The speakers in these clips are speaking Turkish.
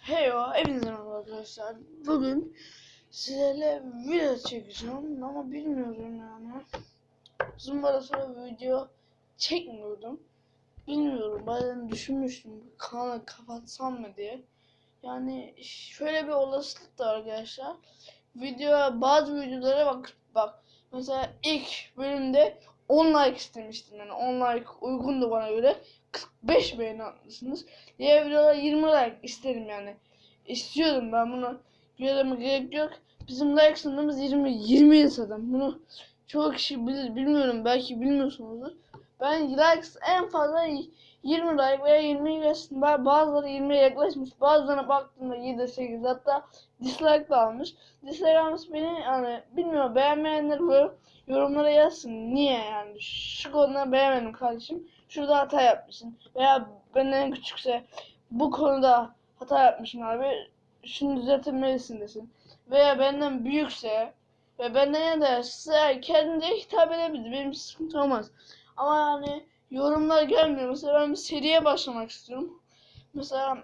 Heyo, hepinize merhaba arkadaşlar. Bugün sizlerle video çekeceğim ama bilmiyorum yani. Uzun sonra video çekmiyordum. Bilmiyorum, bazen düşünmüştüm kanalı kapatsam mı diye. Yani şöyle bir olasılık da arkadaşlar. Video, bazı videolara bak, bak. Mesela ilk bölümde 10 like istemiştim yani 10 like uygundu bana göre. 45 beğeni atmışsınız. Diğer videoda 20 like isterim yani. İstiyorum ben bunu. Göreme gerek yok. Bizim like sınırımız 20 20 zaten. Bunu çoğu kişi bilir bilmiyorum belki bilmiyorsunuzdur. Ben likes en fazla 20 like veya 20 yaklaştım. Bazıları 20'ye yaklaşmış. Bazılarına baktığımda 7 8 hatta dislike da almış. Dislike almış beni yani bilmiyorum beğenmeyenler böyle yorumlara yazsın. Niye yani? Şu konuda beğenmedim kardeşim. Şurada hata yapmışsın. Veya benden küçükse bu konuda hata yapmışsın abi. Şunu düzeltmelisin desin. Veya benden büyükse ve benden ya da yaşlısa kendine hitap edebilir. Benim sıkıntı olmaz. Ama yani yorumlar gelmiyor. Mesela ben bir seriye başlamak istiyorum. Mesela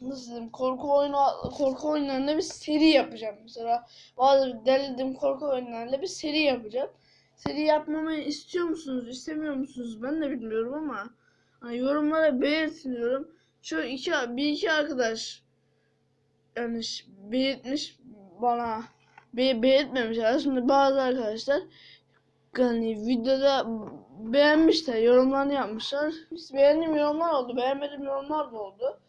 nasıl diyeyim korku oyunu korku oyunlarında bir seri yapacağım. Mesela bazı delirdiğim korku oyunlarıyla bir seri yapacağım. Seri yapmamı istiyor musunuz, istemiyor musunuz ben de bilmiyorum ama hani yorumlara belirtin. Şu iki, bir iki arkadaş yani belirtmiş bana be, belirtmemişler. Şimdi bazı arkadaşlar hani videoda beğenmişler, yorumlarını yapmışlar. Hiç beğendiğim yorumlar oldu, beğenmediğim yorumlar da oldu.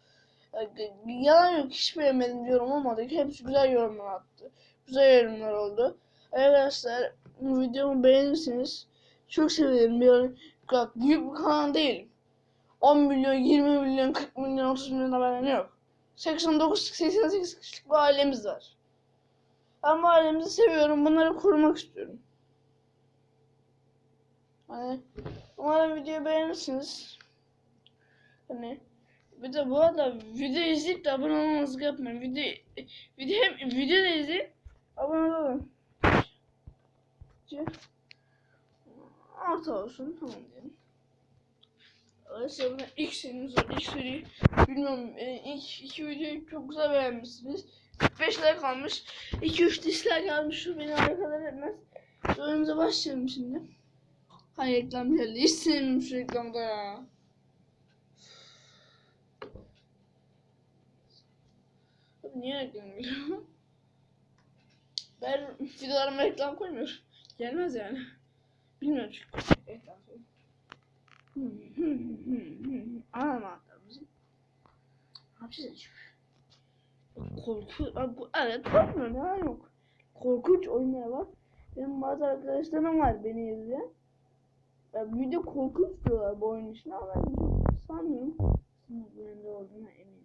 Yani yalan yok, hiç beğenmedim yorum olmadı. Hepsi güzel yorumlar attı. Güzel yorumlar oldu. Arkadaşlar videomu beğenirseniz çok sevinirim. Bir, bak, büyük bir kanal değilim. 10 milyon, 20 milyon, 40 milyon, 30 milyon abone yok. 89, 88 kişilik bir ailemiz var. Ben bu ailemizi seviyorum. Bunları korumak istiyorum. Hani umarım videoyu beğenirsiniz. Hani bir de bu arada video izleyip de abone olmanızı yapmayın. Video, video video da izleyin. Abone olun. Orta olsun. Tamam diyelim. Arkadaşlar buna ilk serimiz var. İlk seri bilmiyorum e, ilk iki videoyu çok güzel beğenmişsiniz. 45 like kalmış. 2-3 dislike almış. Şu beni alakadar etmez. Önümüze başlayalım şimdi. Hay reklam geldi. Hiç sevmiyorum şu reklamda ya. Niye reklam geliyor? Ben videolarıma reklam koymuyorum. Gelmez yani. Bilmiyorum çünkü. Reklam Anam anahtarımızı. Ne yapacağız? Korku, bu- evet korkmuyorum ya yok. Korkunç oyunlar var. Benim bazı arkadaşlarım var beni izleyen. Ya bir de korkunç diyorlar bu oyun için ama ben çok sanmıyorum. Şimdi bu yönde olduğuna eminim.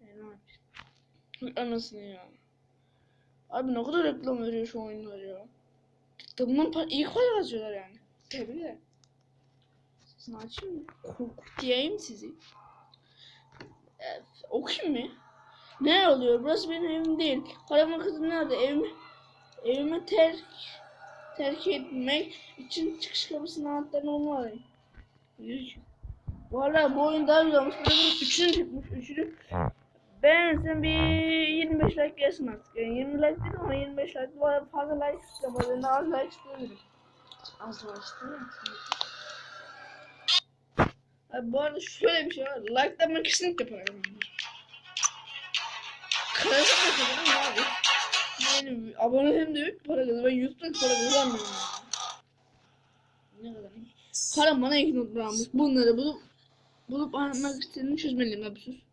E, ne yapayım? Anasını ya. Abi ne kadar reklam veriyor şu oyunlar ya. Para, iyi para kazıyorlar yani. Tabii de. Sesini açayım mı? Korkutayım sizi. Evet, okuyayım mı? Ne oluyor? Burası benim evim değil. Paramın kızı nerede? Evimi, evimi terk terk etmek için çıkış kapısının anahtarını bulmalıyım. Bu arada bu oyun daha güzel olmuş. Bir de bunun üçünü çıkmış. Üçünü beğenirsen bir 25 like gelsin artık. Yani 20 like değil ama 25 like. Bayağı fazla like istiyorum. O yüzden az like isteyebilirim. Az like istiyorum. Abi bu arada şöyle bir şey var. Like'lamak kesinlikle para kazanır. Kazanır kazanır abi. Yani abone hem de yok para kazanır. Ben YouTube'dan para kazanmıyorum. Ne kadar? Para bana not almış. Bunları bulup bulup anlatmak istediğini çözmeliyim abi sus.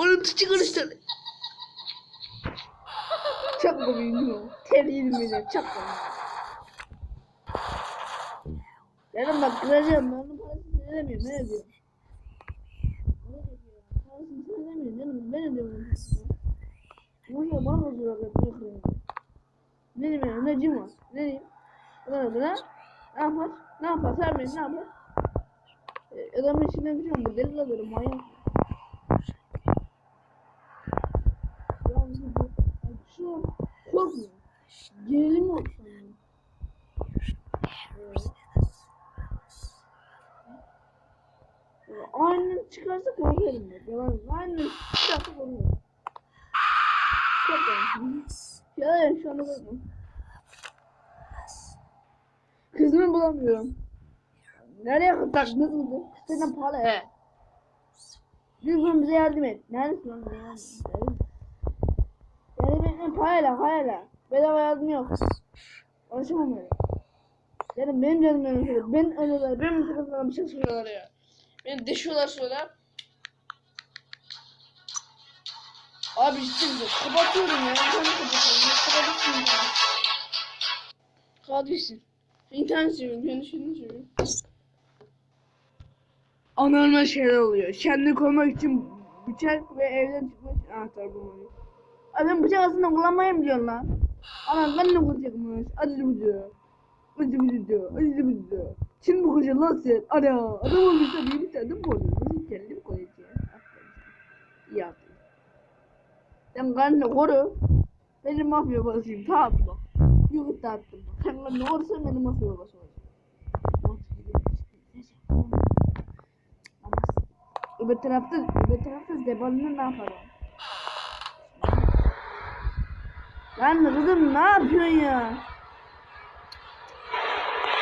Onun tıçı konuştu. Çok komiyim değil mi? Terbiyeli beni. Çok komiyim. Yarın bak kıracağım. Ben onun parasını veremiyorum. Ne diyor? Parasını veremiyorum canım. Ben ödüyorum. Bu ya bana bozuyor. Ben kırıyorum. Ne diyeyim yani? Ne diyeyim var? Ne diyeyim? Bana bana. Ne yapar? Ne yapar? Sen beni ne yapar? E, Adamın içinden biliyorum. Bu deli kalırım. Manyak. Şu çok gerilim olsun. Aynen çıkarsa korkarım. Yalan. Aynen çıkarsa korkarım. Korkarım. Yalan şu anda korkarım. Kızımı bulamıyorum. Nereye taktınız kızı? Kızına para he. Lütfen bize yardım et. Neredesin lan? Neredesin? Yardım etme parayla parayla. Bedava yardım yok. Ulaşamam öyle. Yani benim canım yanıyor. Ben ölüyorlar. Benim sıkıntılarım bir şey soruyorlar ya. Beni deşiyorlar sonra. Abi ciddi kapatıyorum ya. İnternet kapatıyorum. Ya. Kapatırsın. İnternet seviyorum. Kendi şeyini seviyorum. Anormal şeyler oluyor. Kendini korumak için bıçak ve evden çıkmak için anahtar bulmalıyım. Ben bıçak aslında kullanmayı mı diyorsun lan? Ana ben ne bıçakmış? Acı bıçağı. Acı bıçağı. Acı bıçağı. Kim bu koca lan sen? Ana adam olmuşsa bir tane mi? Nasıl kendim koyacağım? İyi yaptın. Sen karnını koru. Beni mafya basayım tamam mı? Yok et attım. Sen karnını korursan beni mafya basayım. Öbür tarafta, öbür tarafta zebanını ne yaparım? Lan kızım ne yapıyorsun ya?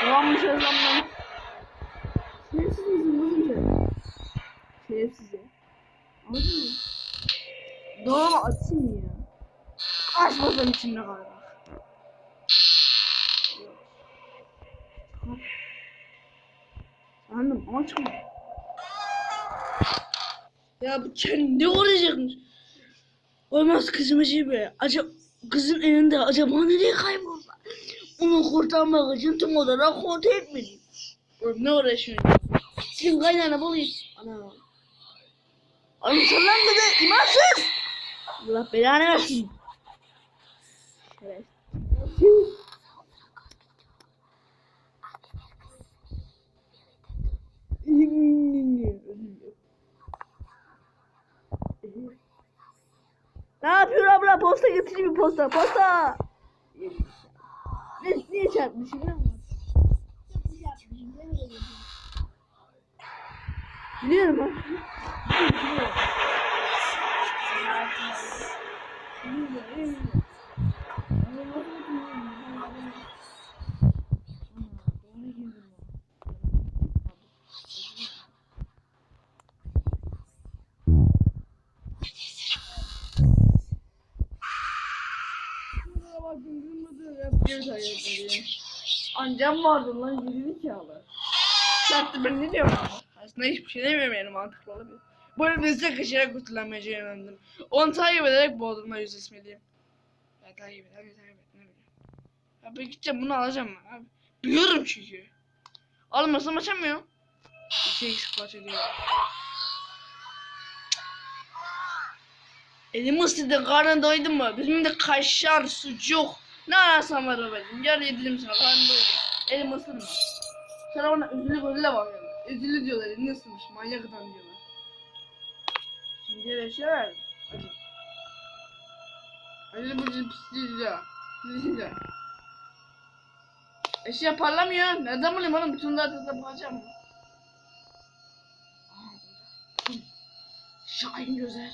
Kullanmış adamlar. Şerefsiz misin kızım sen? Şerefsiz ya. Anladın mı? Doğru açayım ya. Açmasam içimde kalır. Anladım ama çıkma. Ya bu kendi olacakmış. Olmaz kızım gibi. Acaba kızın elinde acaba nereye kayboldu? Onu kurtarmak için tüm olarak kontrol etmeliyim. Ne uğraşıyorsun? Senin kaynağına bulayım. Ana. Oğlum sen lan kızı imansız. Allah belanı versin. Evet. Ne yapıyor abla? Posta getireyim mi posta? Posta! Ne, niye çarpmışım ya? Biliyorum ha. Ancam vardı lan geri zekalı. Çarptı ben ne diyorum ama. Aslında hiçbir şey demiyorum yani mantıklı olabilir. Bu arada size kaçarak kurtulamayacağına inandım. Onu takip ederek boğdurma yüzleşmeliyim. Ya takip et, hadi takip et, ne bileyim. Ben gideceğim bunu alacağım ben abi. Biliyorum çünkü. Almasam açamıyorum. İki eksik parça diyor. Elim ısıdı, karnın doydu mu? Bizim de kaşar, sucuk. Ne ararsan var benim. Gel yedireyim sana, karnın doydu. Elim ısırma. Sana bana üzülü gözüyle bakıyorlar. Üzülü diyorlar, elini ısırmış. Manyak adam diyorlar. Şimdi eve şey verdim. Acı. Bu ya. Pisliği ya. Eşya parlamıyor. Nereden bulayım oğlum? Bütün dağıtıda bakacağım. Şahin Gözer.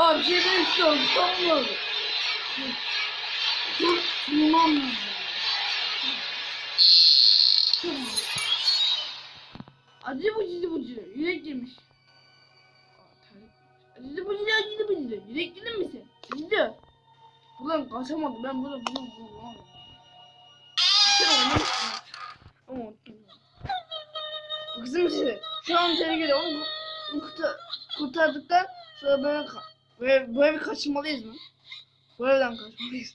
Aa bir şey ben istiyorum. Tamam? Dur. Ne. Acı buculu buculu. Yürek yemiş. Acılı buculu acılı buculu. Yürek yedin mi sen? Acılı. Ulan kaçamadım ben burada bunu unuttum. Kızım size. Şu an tehlikede onu kurtardıktan sonra böyle bu, ev, bu evi kaçırmalıyız mı? Bu evden kaçmalıyız.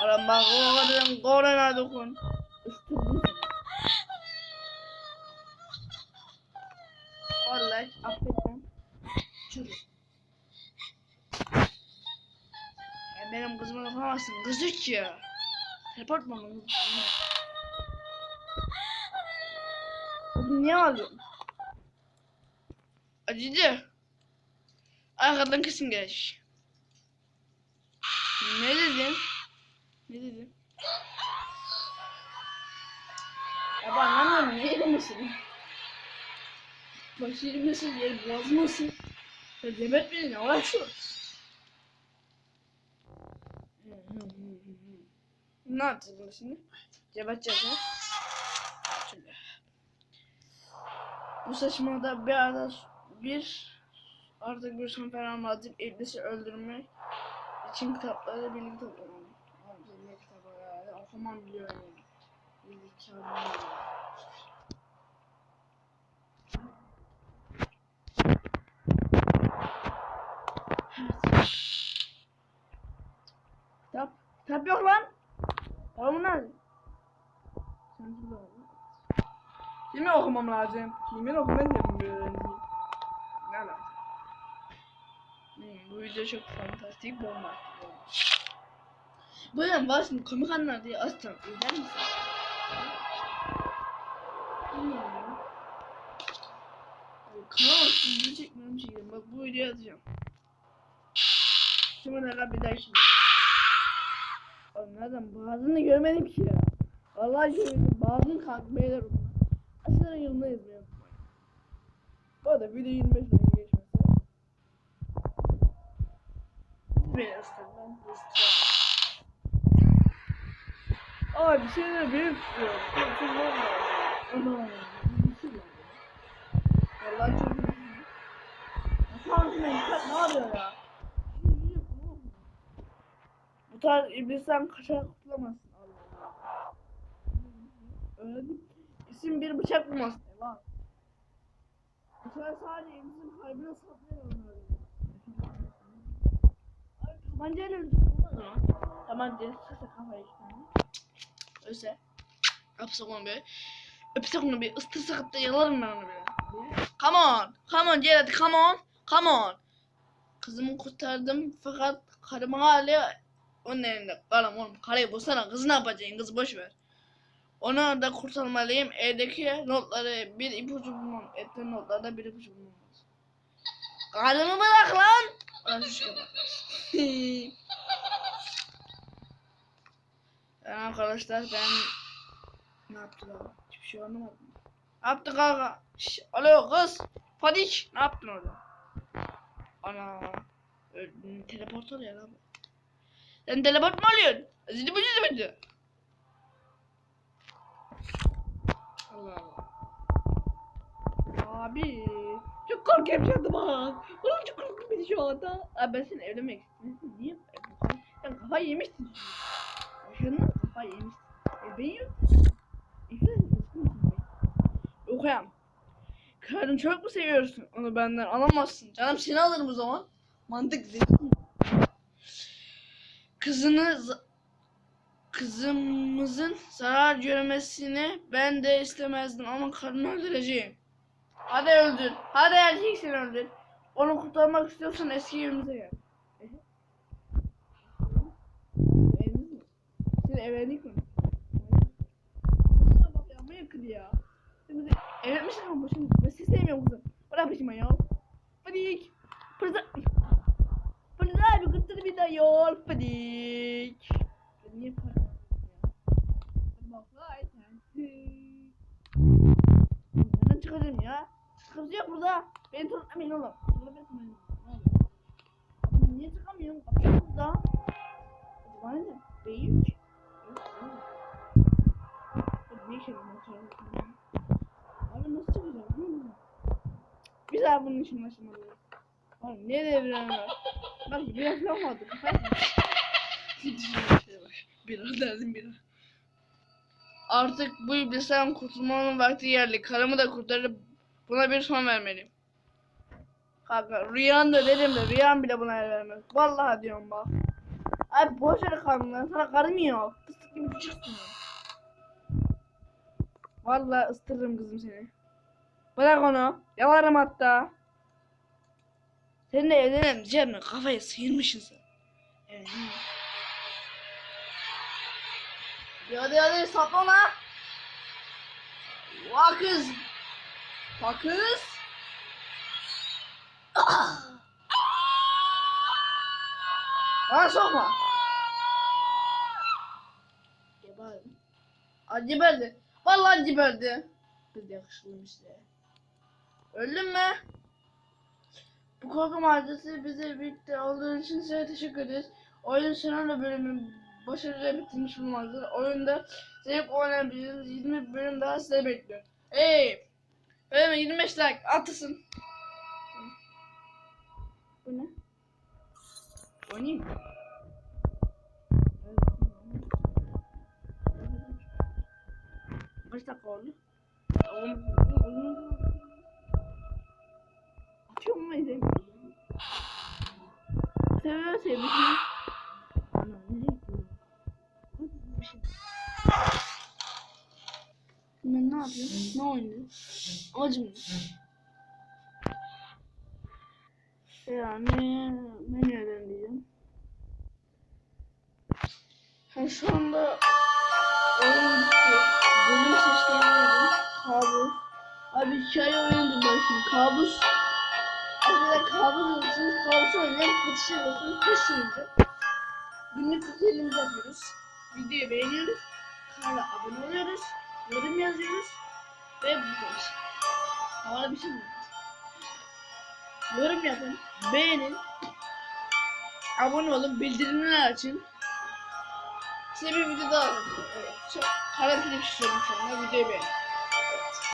Arama kovadan korona dokun. Vallahi affetmem. Çürü. Ya benim kızıma yapamazsın. Kızık ya. Teleport mu niye ağlıyorsun? Acıcı. Arkadan kesin geç. Ne dedin? Ne dedin? Ya ben anlamıyorum ne yemesin? Başı yemesin, yer bozmasın. Ya demet beni ne uğraşıyor? Ne yapacağız şimdi? Cebedeceğiz ha? Şimdi. Bu saçmada bir arada bir artık bir son falan lazım. İblisi öldürmek için kitapları birlikte okuyalım. Abi ne kitabı ya? Okumam biliyorum yani. Birlikte. Kitap. Kitap yok lan. Burada ol. Kimi okumam lazım? Kimin okumayı sevmiyorum. Ne lazım? Hmm, bu video çok fantastik bomba. Yüzden başını komik anlar diye açsam izler misin? Bilmiyorum. Kanal olsun video çekmem çekelim. Bak bu videoyu atacağım. Şimdi ne bir daha şimdi. Oğlum nereden bazını görmedim ki ya. Vallahi şöyle bazını kalk beyler okuma. Aşağıda yılmayız ya. Bu arada video 25 dakika geçmesi. Isıtın ben. Aa bir şeyler benim tutuyor. Korkum var mı? Ana. var. Vallahi çok iyi. Nasıl? Ne yapıyor ya? Bu tarz iblisten kaçarak kurtulamazsın. Allah Allah. Öğrendim. İsim bir bıçak bulmaz. Eyvah. Bu sefer sadece iblisin kalbine saplıyor onları. Abi tabancayla öldürsün o zaman. Tabancayla sıksa kafaya iki tane. Öylse. Yapsak onu bir. Öpsek onu bir. Istırsak hatta yalarım ben onu bir. Come on. Come on Jared. Come on. Come on. Kızımı kurtardım fakat karımın hali onun elinde. Karım oğlum karıyı bulsana. Kızı ne yapacaksın? Kızı boş ver. Onu da kurtarmalıyım. Evdeki notları bir ipucu bulmam. Etli notlarda bir ipucu bulmam. Karımı bırak lan. Yani arkadaşlar ben ne yaptım abi? Hiçbir şey anlamadım. Ne yaptı kanka? Şş, alo kız. Panik. Ne yaptın orada? Ana. Öldün. Teleport oluyor lan. Sen teleport mu alıyorsun? Zidi bu zidi bu zidi. Allah Allah. Abi. Çok korkuyorum şu anda bak. Oğlum çok korktum beni şu anda. Abi ben seni evlenmek istedim. Niye? Sen kafayı yemişsin. Şunu kafayı yemişsin. E ben yok. Okuyam. Karını çok mu seviyorsun? Onu benden alamazsın. Canım seni alırım o zaman. Mantık zeki. Kızını kızımızın zarar görmesini ben de istemezdim ama karını öldüreceğim. Hadi öldür. Hadi erkeksin öldür. Onu kurtarmak istiyorsan eski evimize gel. Evimiz mi? Siz evlendik mi? Ya bak ya manyak ya. Şimdi evlenmişler ama başını. Ben sizi sevmiyorum kızım. Bırak peşime ya. Panik. Pırza. Pırza abi kurtar bir daha yol. Panik. Yok burada. Beni tutmayın oğlum. Burada beni olur. Abi Niye çıkamıyorum? Kapıyı burada. Acaba ne? Büyük. Ne işe yarıyor? Abi nasıl çıkacağım? Bir daha bunun için başlamalıyız. Oğlum ne devren var? Bak biraz ne olmadı? Kafayı Bira derdim bira. Artık bu iblisten kurtulmanın vakti geldi. Karımı da kurtarıp buna bir son vermeliyim. Kanka rüyan da dedim de rüyan bile buna el vermez. Vallahi diyorum bak. Abi boş ver lan. Sana karım yok. Fıstık gibi küçüksün. ya. Vallahi ıstırırım kızım seni. Bırak onu. Yalarım hatta. Seninle evlenemeyeceğim mi? Kafayı sıyırmışsın sen. Evet. Hadi hadi saplama. Vah kız. Vah kız. Bana sokma. Acı verdi. Vallahi acı verdi. Biz yakışıklıyım işte. Öldün mü? Bu korku maddesi bize birlikte olduğun için size teşekkür ederiz. Oyun senaryo bölümü başarıyla bitirmiş bulunmaktadır. Oyunda zevk oynayabileceğiniz 20 bölüm daha size bekliyor. Hey! Benim 25 like atısın. Bu ne? Oynayayım mı? Kaç dakika oldu? Atıyor mu edeyim? Seviyor Ben ne yapıyorum? Ne oynuyorum? Amacım ne? Yani menüden diyeceğim. Ben şu anda oyun. Bölüm seçtiğim kabus. Abi hikaye oyundur ben şimdi. Kabus. Aslında kabus olursunuz. Kabus oynayacağım. Kaçış yapıyorsunuz. Kaç oyuncu. Günlük ritüelimizi yapıyoruz. Videoyu beğeniyoruz. Kanala abone oluyoruz. Yorum yazıyoruz. Ve. Havada bir şey mi? Yorum yapın. Beğenin. Abone olun. Bildirimler açın. Size bir video daha evet, çok kaliteli bir şey söyleyeyim şu. Videoyu beğenin.